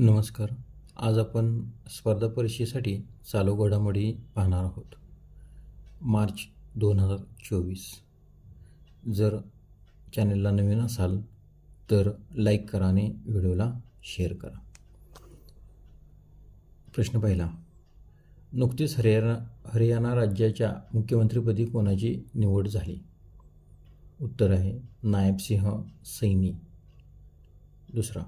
नमस्कार. आज आपण स्पर्धा परीक्षेसाठी चालू घडामोडी पाहणार आहोत. मार्च दोन हजार चोवीस. जर चॅनलला नवीन असाल तर लाईक करा आणि व्हिडिओला शेअर करा. प्रश्न पहिला. नुकतीच हरियाणा हरियाणा राज्याच्या मुख्यमंत्रीपदी कोणाची निवड झाली? उत्तर आहे नायबसिंह सैनी. दुसरा.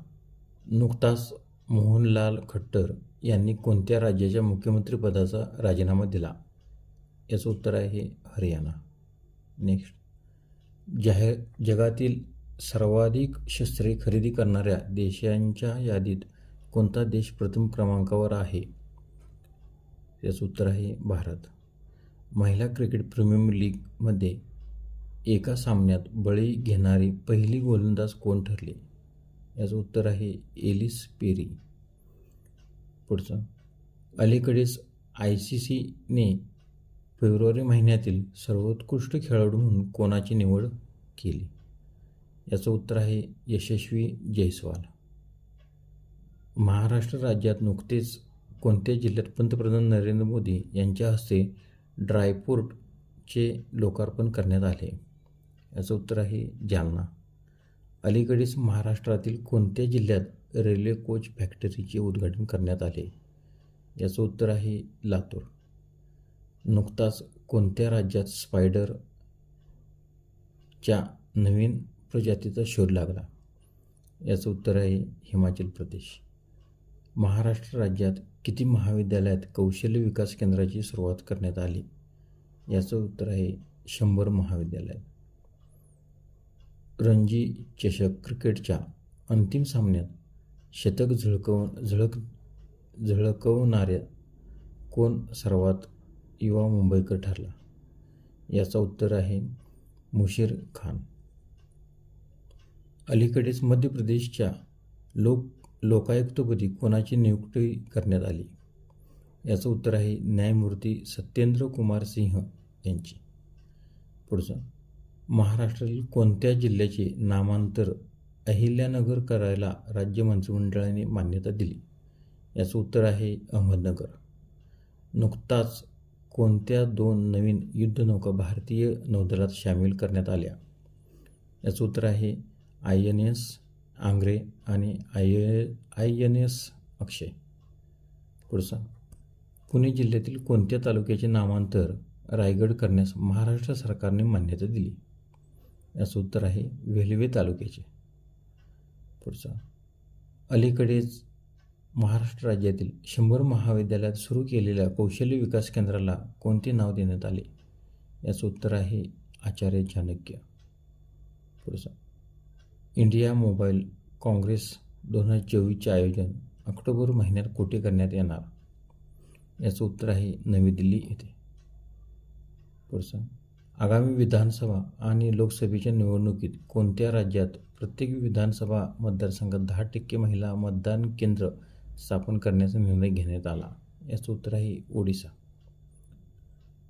नुकताच मोहनलाल खट्टर यांनी कोणत्या राज्याच्या मुख्यमंत्रीपदाचा राजीनामा दिला? याचं उत्तर आहे हरियाणा. नेक्स्ट जाहीर जगातील सर्वाधिक शस्त्रे खरेदी करणाऱ्या देशांच्या यादीत कोणता देश प्रथम क्रमांकावर आहे? याचं उत्तर आहे भारत. महिला क्रिकेट प्रीमियर लीगमध्ये एका सामन्यात बळी घेणारी पहिली गोलंदाज कोण ठरली? याचं उत्तर आहे एलिस पेरी. पुढचं. अलीकडेच आय सी सीने फेब्रुवारी महिन्यातील सर्वोत्कृष्ट खेळाडू म्हणून कोणाची निवड केली? याचं उत्तर आहे यशस्वी जयस्वाल. महाराष्ट्र राज्यात नुकतेच कोणत्या जिल्ह्यात पंतप्रधान नरेंद्र मोदी यांच्या हस्ते ड्रायपोर्टचे लोकार्पण करण्यात आले. याचं उत्तर आहे जालना. अलीकडेच महाराष्ट्रातील कोणत्या जिल्ह्यात रेल्वे कोच फॅक्टरीचे उद्घाटन करण्यात आले? याचं उत्तर आहे लातूर. नुकताच कोणत्या राज्यात स्पायडरच्या नवीन प्रजातीचा शोध लागला? याचं उत्तर आहे हिमाचल प्रदेश. महाराष्ट्र राज्यात किती महाविद्यालयात कौशल्य विकास केंद्राची सुरुवात करण्यात आली? याचं उत्तर आहे शंभर महाविद्यालयात. रणजी चषक क्रिकेटच्या अंतिम सामन्यात शतक झळकव झळक झळकवणाऱ्या कोण सर्वात युवा मुंबईकर ठरला? याचं उत्तर आहे मुशीर खान. अलीकडेच मध्य प्रदेशच्या लोक लोकायुक्तपदी कोणाची नियुक्ती करण्यात आली? याचं उत्तर आहे न्यायमूर्ती सत्येंद्र कुमार सिंह यांची. पुढचं. महाराष्ट्रातील कोणत्या जिल्ह्याचे नामांतर अहिल्यानगर करायला राज्य मंत्रिमंडळाने मान्यता दिली? याचं उत्तर आहे अहमदनगर. नुकताच कोणत्या दोन नवीन युद्धनौका भारतीय नौदलात सामील करण्यात आल्या? याचं उत्तर आहे आय एन एस आंग्रे आणि I I N S Akshay. पुढचा पुणे जिल्ह्यातील कोणत्या तालुक्याचे नामांतर रायगड करण्यास महाराष्ट्र सरकारने मान्यता दिली? याचं उत्तर आहे वेल्हे तालुक्याचे. पुढचा. अलीकडेच महाराष्ट्र राज्यातील शंभर महाविद्यालयात सुरू केलेल्या कौशल्य विकास केंद्राला कोणते नाव देण्यात आले? याचं उत्तर आहे आचार्य चाणक्य. पुढचा. इंडिया मोबाईल काँग्रेस दोन हजार चोवीसचे आयोजन ऑक्टोबर महिन्यात कुठे करण्यात येणार? याचं उत्तर आहे नवी दिल्ली येथे. पुढचा. आगामी विधानसभा आणि लोकसभेच्या निवडणुकीत कोणत्या राज्यात प्रत्येक विधानसभा मतदारसंघात दहा टक्के महिला मतदान केंद्र स्थापन करण्याचा निर्णय घेण्यात आला? याचं उत्तर आहे ओडिसा.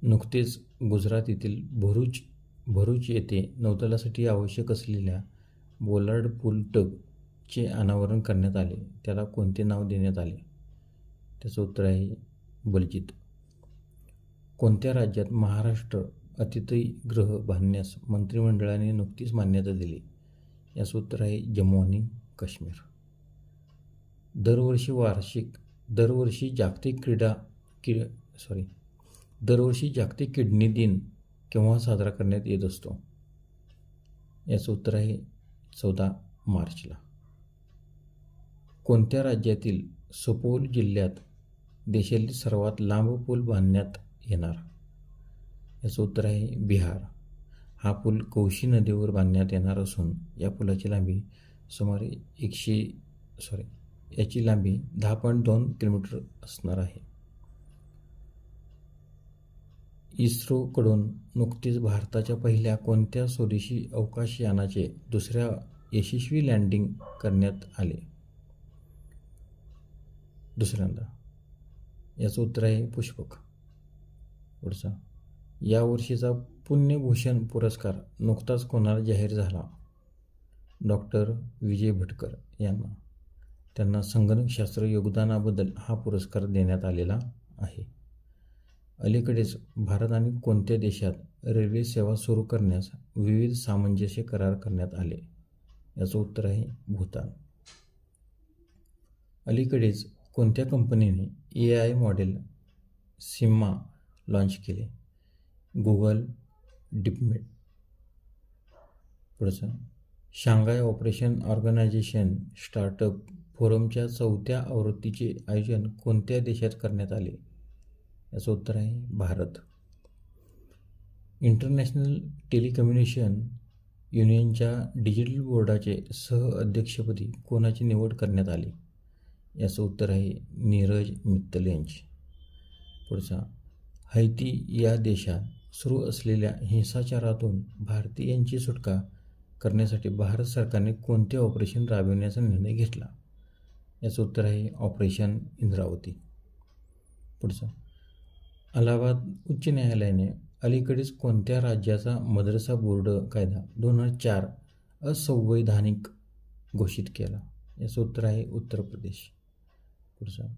नुकतेच गुजरात येथील भरूच भरूच येथे नौदलासाठी आवश्यक असलेल्या बोलार्ड पूल टगचे अनावरण करण्यात आले. त्याला कोणते नाव देण्यात आले? त्याचं उत्तर आहे बलजित. कोणत्या राज्यात महाराष्ट्र अतिथीगृह बांधण्यास मंत्रिमंडळाने नुकतीच मान्यता दिली. याचं उत्तर आहे जम्मू आणि काश्मीर. दरवर्षी वार्षिक दरवर्षी जागतिक क्रीडा कि सॉरी दरवर्षी जागतिक किडनी दिन केव्हा साजरा करण्यात येत असतो? याचं उत्तर आहे चौदा मार्चला. कोणत्या राज्यातील सुपौल जिल्ह्यात देशातील सर्वात लांब पूल बांधण्यात येणार? याचं उत्तर आहे बिहार. हा पूल कौशी नदीवर बांधण्यात येणार असून या पुलाची लांबी सुमारे एकशे सॉरी याची लांबी दहा पॉईंट दोन किलोमीटर असणार आहे. इस्रोकडून नुकतीच भारताच्या पहिल्या कोणत्या स्वदेशी अवकाशयानाचे दुसऱ्या यशस्वी लँडिंग करण्यात आले? दुसऱ्यांदा. याचं उत्तर आहे पुष्पक. पुढचा. यावर्षीचा पुण्यभूषण पुरस्कार नुकताच कोणाला जाहीर झाला? डॉक्टर विजय भटकर यांना. त्यांना संगणकशास्त्र योगदानाबद्दल हा पुरस्कार देण्यात आलेला आहे. अलीकडेच भारत आणि कोणत्या देशात रेल्वे सेवा सुरू करण्यास विविध सामंजस्य करार करण्यात आले? याचं उत्तर आहे भूतान. अलीकडेच कोणत्या कंपनीने ए आय मॉडेल सिम्मा लॉन्च केले? Google DeepMind. पुढचं. शांघाय ऑपरेशन ऑर्गनायझेशन स्टार्टअप फोरमच्या चौथ्या आवृत्तीचे आयोजन कोणत्या देशात करण्यात आले? याचं उत्तर आहे भारत. इंटरनॅशनल टेलिकम्युनिकेशन युनियनच्या डिजिटल बोर्डाचे सह अध्यक्षपदी कोणाची निवड करण्यात आली? याचं उत्तर आहे नीरज मित्तल यांची. पुढचा. हैती या देशात सुरू असलेल्या हिंसाचारातून भारतीयांची सुटका करण्यासाठी भारत सरकारने कोणते ऑपरेशन राबविण्याचा निर्णय घेतला? याचं उत्तर आहे ऑपरेशन इंद्रावती. पुढचं. अलाहाबाद उच्च न्यायालयाने अलीकडेच कोणत्या राज्याचा मदरसा बोर्ड कायदा दोन हजार चार असंवैधानिक घोषित केला? याचं उत्तर आहे उत्तर प्रदेश. पुढचा.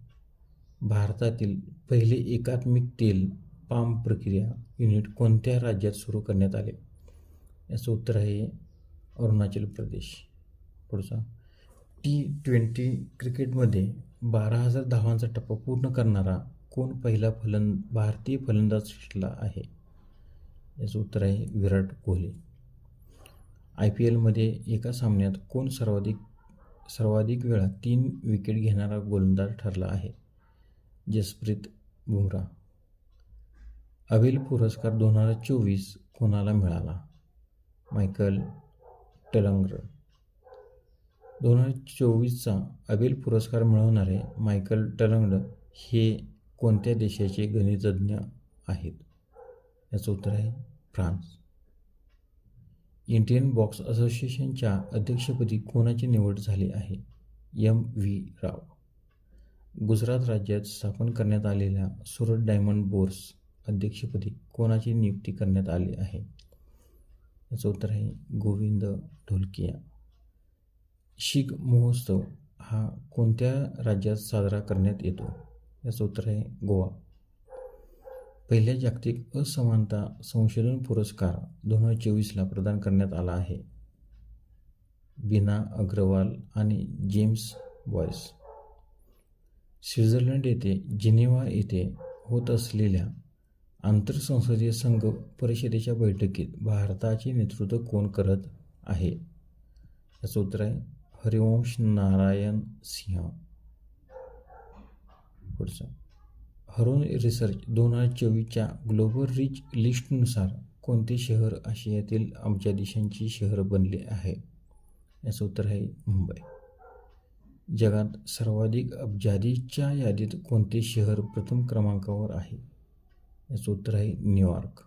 भारतातील पहिले एकात्मिक तेल पाम प्रक्रिया युनिट कोणत्या राज्यात सुरू करण्यात आले? याचं उत्तर आहे अरुणाचल प्रदेश. पुढचा. टी ट्वेंटी क्रिकेटमध्ये बारा हजार धावांचा टप्पा पूर्ण करणारा कोण पहिला फलंद भारतीय फलंदाज शिकला आहे? याचं उत्तर आहे विराट कोहली. आय पी एलमध्ये एका सामन्यात कोण सर्वाधिक सर्वाधिक वेळा तीन विकेट घेणारा गोलंदाज ठरला आहे? जसप्रीत बुमराह. अविल पुरस्कार दोन हजार चोवीस कोणाला मिळाला? मायकल टलंगर. दोन हजार चोवीसचा अबिल पुरस्कार मिळवणारे मायकल टलंगड हे कोणत्या देशाचे गणितज्ञ आहेत? याचं उत्तर आहे फ्रान्स. इंडियन बॉक्स असोसिएशनच्या अध्यक्षपदी कोणाची निवड झाली आहे? एम व्ही राव. गुजरात राज्यात स्थापन करण्यात आलेल्या सुरत डायमंड बोर्स अध्यक्षपदी कोणाची नियुक्ती करण्यात आली आहे? याचं उत्तर आहे गोविंद ढोलकिया. शीख महोत्सव हा कोणत्या राज्यात साजरा करण्यात येतो? याचं उत्तर आहे गोवा. पहिल्या जागतिक असमानता संशोधन पुरस्कार दोन हजार चोवीसला प्रदान करण्यात आला आहे. बिना अग्रवाल आणि जेम्स बॉयस. स्वित्झर्लंड येथे जिनेवा येथे होत असलेल्या आंतरसंसदीय संघ परिषदेच्या बैठकीत भारताचे नेतृत्व कोण करत आहे? याचं उत्तर आहे हरिवंश नारायण सिंह. पुढचं. हरोन रिसर्च दोन हजार चोवीसच्या ग्लोबल रिच लिस्टनुसार कोणते शहर आशियातील आमच्या देशांची शहर बनले आहे? याचं उत्तर आहे मुंबई. जगात सर्वाधिक अब्जादीच्या यादीत कोणते शहर प्रथम क्रमांकावर आहे? याचं उत्तर आहे न्यूयॉर्क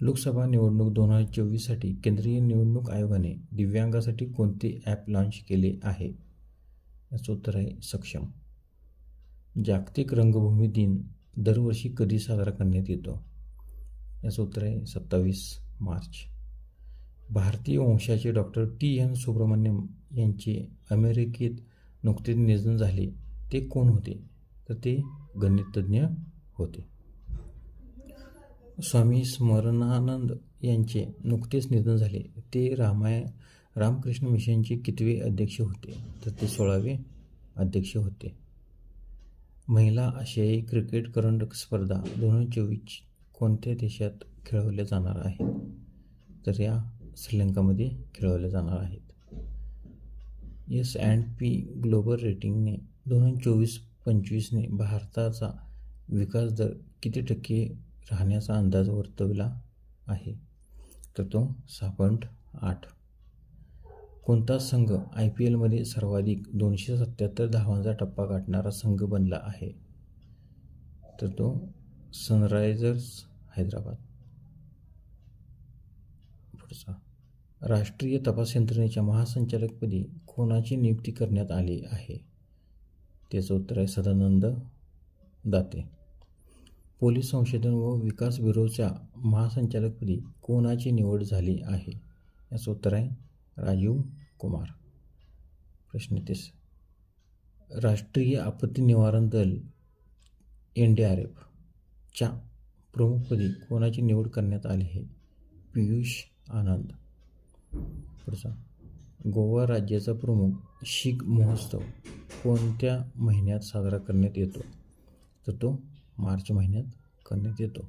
लोकसभा निवडणूक दोन हजार चोवीससाठी केंद्रीय निवडणूक आयोगाने दिव्यांगासाठी कोणते ॲप लॉन्च केले आहे? याचं उत्तर आहे सक्षम. जागतिक रंगभूमी दिन दरवर्षी कधी साजरा करण्यात येतो? याचं उत्तर आहे सत्तावीस मार्च. भारतीय वंशाचे डॉक्टर टी एन सुब्रमण्यम यांचे अमेरिकेत नुकतेच निधन झाले. ते कोण होते? तर ते गणितज्ञ होते. स्वामी स्मरणानंद यांचे नुकतेच निधन झाले. ते रामाय रामकृष्ण मिशनचे कितवे अध्यक्ष होते? तर ते सोळावे अध्यक्ष होते. महिला आशियाई क्रिकेट करंडक स्पर्धा दोन हजार चोवीस कोणत्या देशात खेळवल्या जाणार आहेत? तर या श्रीलंकामध्ये खेळवल्या जाणार आहेत. एस अँड पी ग्लोबल रेटिंगने दोन हजार चोवीस पंचवीसने भारताचा विकास दर किती टक्के राहण्याचा अंदाज वर्तविला आहे. तर तो सहा पॉईंट आठ. कोणता संघ आय पी एलमध्ये सर्वाधिक दोनशे सत्याहत्तर धावांचा टप्पा गाठणारा संघ बनला आहे? तर तो सनरायझर्स हैदराबाद. पुढचा. राष्ट्रीय तपास यंत्रणेच्या महासंचालकपदी कोणाची नियुक्ती करण्यात आली आहे. त्याचं उत्तर आहे सदानंद दाते. पोलीस संशोधन व विकास ब्युरोच्या महासंचालकपदी कोणाची निवड झाली आहे? याचं उत्तर आहे राजीव कुमार. प्रश्न तीस. राष्ट्रीय आपत्ती निवारण दल एन डी आर एफच्या प्रमुखपदी कोणाची निवड करण्यात आली आहे? पियुष आनंद. पुढचा. गोवा राज्याचा प्रमुख शीख महोत्सव कोणत्या महिन्यात साजरा करण्यात येतो? तर तो मार्च महिन्यात करण्यात येतो.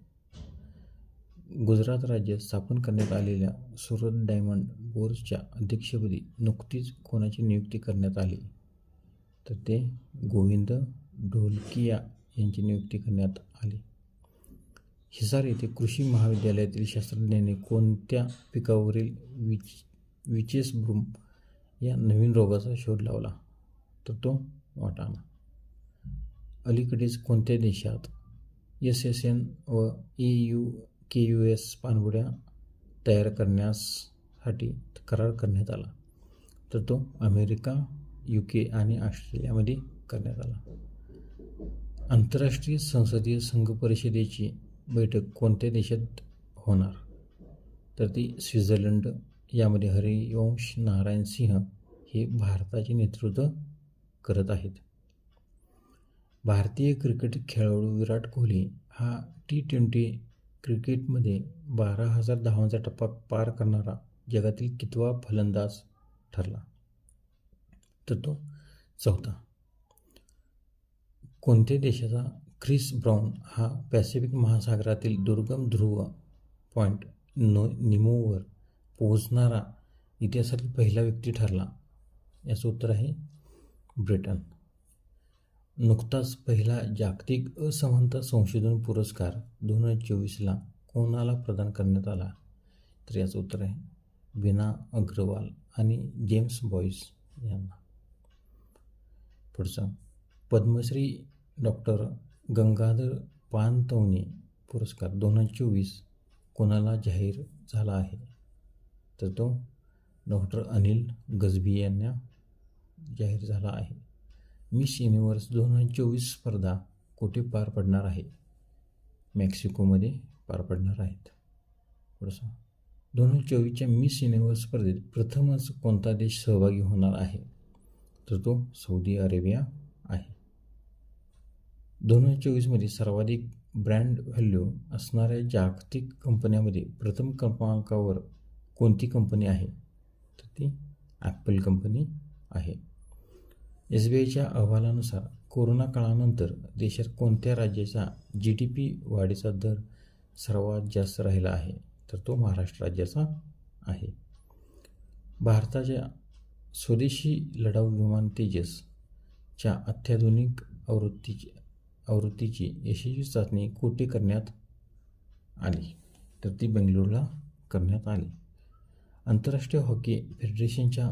गुजरात राज्यात स्थापन करण्यात आलेल्या सुरत डायमंड बोर्सच्या अध्यक्षपदी नुकतीच कोणाची नियुक्ती करण्यात आली? तर ते गोविंद ढोलकिया यांची नियुक्ती करण्यात आली. हिसार येथे कृषी महाविद्यालयातील शास्त्रज्ञांनी कोणत्या पिकावरील विच विचेस ब्रूम या नवीन रोगाचा शोध लावला? तर तो वाटाणा. अलीकडेच कोणत्या देशात एस एस एन व A U K U S पाणबुड्या तयार करण्यासाठी करार करण्यात आला? तर तो अमेरिका यू के आणि ऑस्ट्रेलियामध्ये करण्यात आला. आंतरराष्ट्रीय संसदीय संघ परिषदेची बैठक कोणत्या देशात होणार? तर ती स्वित्झर्लंड यामध्ये हरिवंश नारायण सिंह हे भारताचे नेतृत्व करत आहेत. भारतीय क्रिकेट खेळाडू विराट कोहली हा टी ट्वेंटी क्रिकेटमध्ये बारा हजार धावांचा टप्पा पार करणारा जगातील कितवा फलंदाज ठरला? तर तो चौथा. कोणत्या देशाचा ख्रिस ब्राऊन हा पॅसिफिक महासागरातील दुर्गम ध्रुव पॉईंट नो निमोवर पोहोचणारा इतिहासातील पहिला व्यक्ती ठरला? याचं उत्तर आहे ब्रिटन. नुकताच पहिला जागतिक असमानता संशोधन पुरस्कार दोन हजार चोवीसला कोणाला प्रदान करण्यात आला? तर याचं उत्तर आहे विना अग्रवाल आणि जेम्स बॉईस यांना. पुढचा पद्मश्री डॉक्टर गंगाधर पानतवणे पुरस्कार दोन हजार चोवीस कोणाला जाहीर झाला आहे? तर तो डॉक्टर अनिल गजबी यांना जाहीर झाला आहे. मिस युनिवर्स दोन हजार चोवीस स्पर्धा कुठे पार पडणार आहे मेक्सिकोमध्ये पार पडणार आहेत. थोडंसं दोन हजार चोवीसच्या मिस युनिवर्स स्पर्धेत प्रथमच कोणता देश सहभागी होणार आहे? तर तो सौदी अरेबिया आहे. दोन हजार चोवीसमध्ये सर्वाधिक ब्रँड व्हॅल्यू असणाऱ्या जागतिक कंपन्यामध्ये प्रथम क्रमांकावर कोणती कंपनी आहे? तर ती ॲपल कंपनी आहे. एस बी आयच्या अहवालानुसार कोरोना काळानंतर देशात कोणत्या राज्याचा जी डी पी वाढीचा दर सर्वात जास्त राहिला आहे तर तो महाराष्ट्र राज्याचा आहे. भारताच्या स्वदेशी लढाऊ विमान तेजसच्या अत्याधुनिक आवृत्तीची आवृत्तीची यशस्वी चाचणी कुठे करण्यात आली? तर ती बेंगलोरला करण्यात आली. आंतरराष्ट्रीय हॉकी फेडरेशनच्या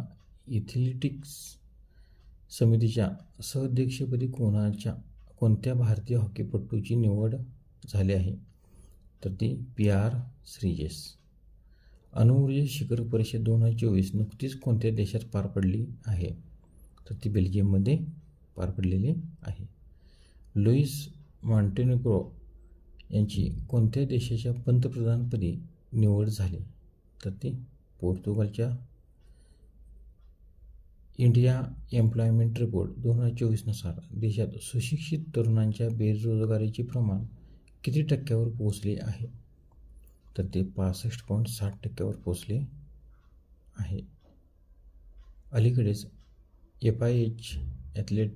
इथलेटिक्स समितीच्या सहअध्यक्षपदी कोणाच्या कोणत्या भारतीय हॉकीपटूची निवड झाली आहे? तर ती पी आर श्रीजेस. अणुऊर्जा शिखर परिषद दोन हजार चोवीस नुकतीच कोणत्या देशात पार पडली आहे? तर ती बेल्जियममध्ये पार पडलेली आहे. लुईस मॉन्टेनिक्रो यांची कोणत्या देशाच्या पंतप्रधानपदी निवड झाली? तर ती पोर्तुगालच्या इंडिया एम्प्लॉयमेंट रिपोर्ट दोन हजार चोवीसनुसार देशात सुशिक्षित तरुणांच्या बेरोजगारीचे प्रमाण किती टक्क्यावर पोहोचले आहे? तर ते पासष्ट पॉईंट साठ टक्क्यावर पोहोचले आहे. अलीकडेच एफ आय एच ॲथलेट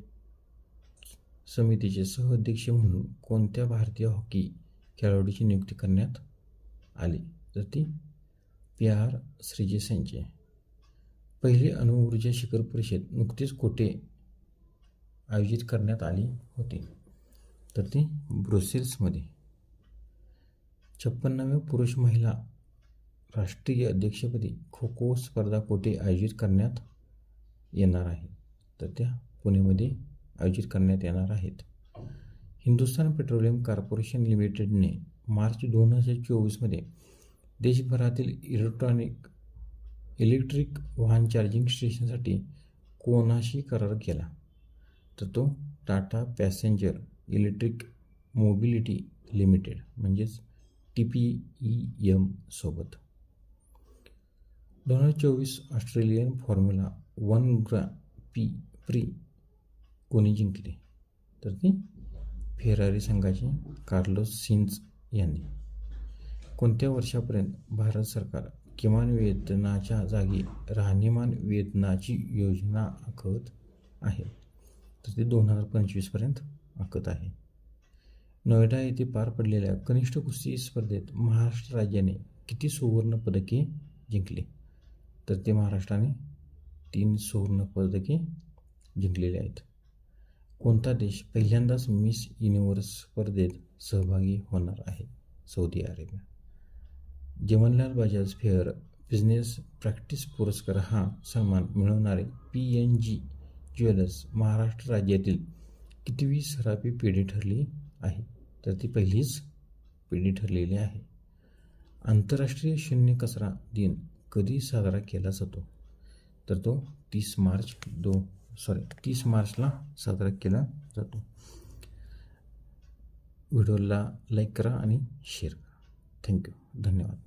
समितीचे सहअध्यक्ष म्हणून कोणत्या भारतीय हॉकी खेळाडूची नियुक्ती करण्यात आली? तर ती पी आर श्रीजेस यांची पहिली अणुऊर्जा शिखर परिषद नुकतीच कोठे आयोजित करण्यात आली होती? तर ती ब्रुसेल्समध्ये. छप्पन्नाव्या पुरुष महिला राष्ट्रीय अध्यक्षपदी खो खो स्पर्धा कोठे आयोजित करण्यात येणार आहे? तर त्या पुणेमध्ये आयोजित करण्यात येणार आहेत. हिंदुस्थान पेट्रोलियम कॉर्पोरेशन लिमिटेडने मार्च दोन हजार चोवीसमध्ये देशभरातील इलेक्ट्रॉनिक इलेक्ट्रिक वाहन चार्जिंग स्टेशनसाठी कोणाशी करार केला? तर तो Tata passenger electric mobility limited म्हणजेच टी पी ई एम सोबत. दोन हजार चोवीस Australian formula one grand prix कोणी जिंकली? तर ती फेरारी संघाचे कार्लोस सिन्स यांनी. कोणत्या वर्षापर्यंत भारत सरकार किमान वेतनाच्या जागी राहणीमान वेतनाची योजना आखत आहे. तर ते दोन हजार पंचवीसपर्यंत आखत आहे. नोएडा येथे पार पडलेल्या कनिष्ठ कुस्ती स्पर्धेत महाराष्ट्र राज्याने किती सुवर्ण पदके जिंकले? तर ते महाराष्ट्राने तीन सुवर्ण पदके जिंकलेले आहेत. कोणता देश पहिल्यांदाच मिस युनिव्हर्स स्पर्धेत सहभागी होणार आहे? Saudi Arabia. Jawaharlal Bajaj fair business practice पुरस्कार हा सन्मान मिळवणारे P N G jewellers Maharashtra राज्यातील कितवी सरापी पिढी ठरली आहे. तर ती पहिलीच पिढी ठरलेली आहे. आंतरराष्ट्रीय शून्य कचरा दिन कधी साजरा केला जातो? तर तो तीस मार्च दो सॉरी तीस मार्चला साजरा केला जातो. व्हिडिओला लाईक करा आणि शेअर करा. थँक्यू धन्यवाद